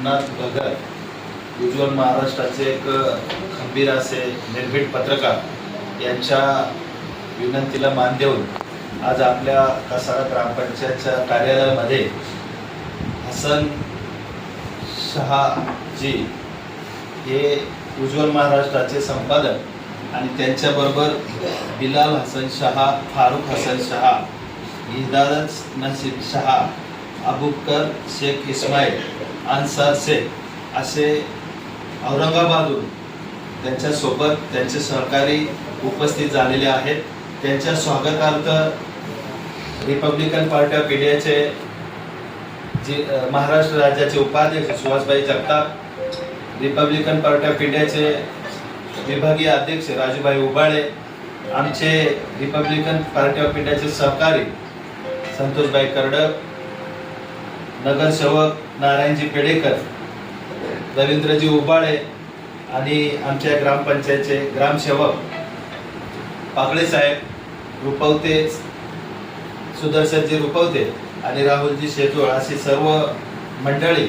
सोमनाथ भगत उज्ज्वल महाराष्ट्राचे एक खंबीर असे निर्भीड पत्रकार यांच्या विनंतीला मान देऊन आज आपल्या कसारा ग्रामपंचायतच्या कार्यालयामध्ये हसन शहाजी हे उज्ज्वल महाराष्ट्राचे संपादक आणि त्यांच्याबरोबर बिलाल हसन शहा फारुख हसन शहा हिदारत नसीब शहा अबुकर शेख इस्माईल अन्सार शेख असे औरंगाबादहून त्यांच्यासोबत त्यांचे सहकारी उपस्थित झालेले आहेत. त्यांच्या स्वागतार्थ रिपब्लिकन पार्टी ऑफ इंडियाचे जे महाराष्ट्र राज्याचे उपाध्यक्ष Subhashbai Jagtap republican party of इंडियाचे विभागीय अध्यक्ष राजूभाई उबाळे आमचे रिपब्लिकन पार्टी ऑफ इंडियाचे सहकारी संतोषभाई करडक नगरसेवक नारायणजी पेडेकर रवींद्रजी उबाळे आणि आमच्या ग्रामपंचायतचे ग्रामसेवक पाकडे साहेब रुपवते सुदर्शनजी रुपवते आणि राहुलजी शेजोळ अशी सर्व मंडळी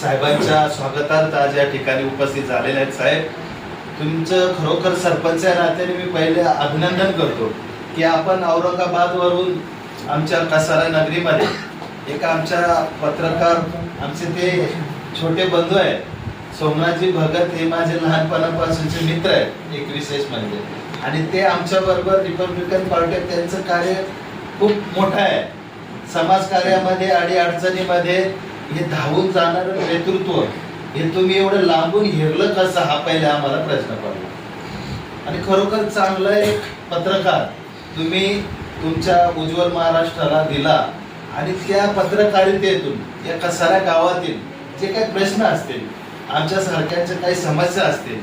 साहेबांच्या स्वागतार्थ आज या ठिकाणी उपस्थित झालेले आहेत. साहेब तुमचं खरोखर सरपंच या नात्याने मी पहिले अभिनंदन करतो की आपण औरंगाबादवरून आमच्या कसारा नगरीमध्ये एक आमच्या पत्रकार आमचे ते छोटे बंधू आहेत. सोमनाथजी भगत हे माझे लहानपणापासूनचे मित्र आहेत एक विशेष म्हणजे. आणि ते आमच्या बरोबर रिपब्लिकन पार्टी त्यांचं कार्य खूप मोठं आहे. समाज कार्यामध्ये आणि अडचणीमध्ये हे धावून जाणारं नेतृत्व हे तुम्ही एवढं लांबून हिरलं कसं? हा पहिले आम्हाला प्रश्न पडला. आणि खरोखर चांगलं एक पत्रकार तुम्ही तुमच्या उज्ज्वल महाराष्ट्राला दिला. आणि त्या पत्रकारितेतून या कसाऱ्या गावातील जे काही प्रश्न असतील आमच्या सारख्यांच्या काही समस्या असतील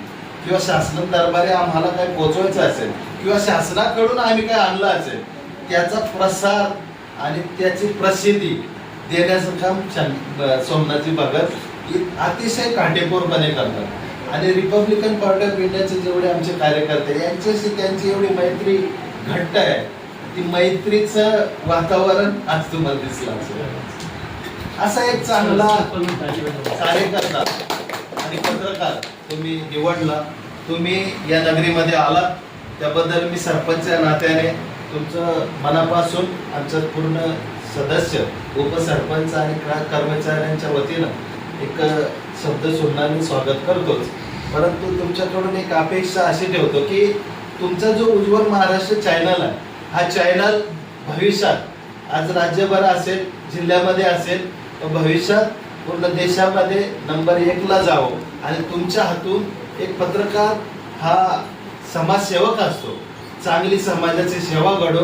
किंवा शासन दरबारी आम्हाला काही पोचवायचं असेल किंवा शासनाकडून आम्ही काय आणलं असेल त्याचा प्रसार आणि त्याची प्रसिद्धी देण्याचं काम ब- सोमनाथजी भगत हे अतिशय काटेकोरपणे करतात. आणि रिपब्लिकन पार्टी ऑफ इंडियाचे जेवढे आमचे कार्यकर्ते यांच्याशी त्यांची एवढी मैत्री घट्ट आहे. ती मैत्रीचं वातावरण आज तुम्हाला दिसलं असेल. असा एक चांगला कार्यकर्ता आणि पत्रकार तुम्ही निवडला तुम्ही या नगरीमध्ये आलात. त्याबद्दल मी सरपंच नात्याने तुमचं मनापासून आमचं पूर्ण सदस्य उपसरपंच आणि कर्मचाऱ्यांच्या वतीनं एक शब्द सुनाने स्वागत करतोच. परंतु तुमच्याकडून एक अपेक्षा अशी ठेवतो की तुमचा जो उज्ज्वल महाराष्ट्र चॅनल आहे हा चॅनल भविष्यात आज राज्यभर असेल जिल्ह्यामध्ये असेल तर भविष्यात पूर्ण देशामध्ये नंबर एकला जावं. आणि तुमच्या हातून एक पत्रकार हा समाजसेवक असतो. चांगली समाजाची सेवा घडो.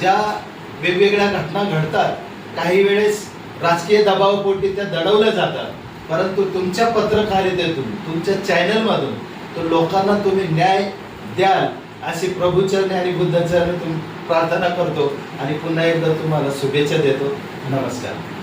ज्या वेगवेगळ्या घटना घडतात काही वेळेस राजकीय दबावापोटी त्या दडवल्या जातात. परंतु तुमच्या पत्रकारितेतून तुमच्या चॅनलमधून तो लोकांना तुम्ही न्याय द्याल. अशी प्रभूचरणी आणि बुद्धचरणी तुम्ही प्रार्थना करतो आणि पुन्हा एकदा तुम्हाला शुभेच्छा देतो. नमस्कार.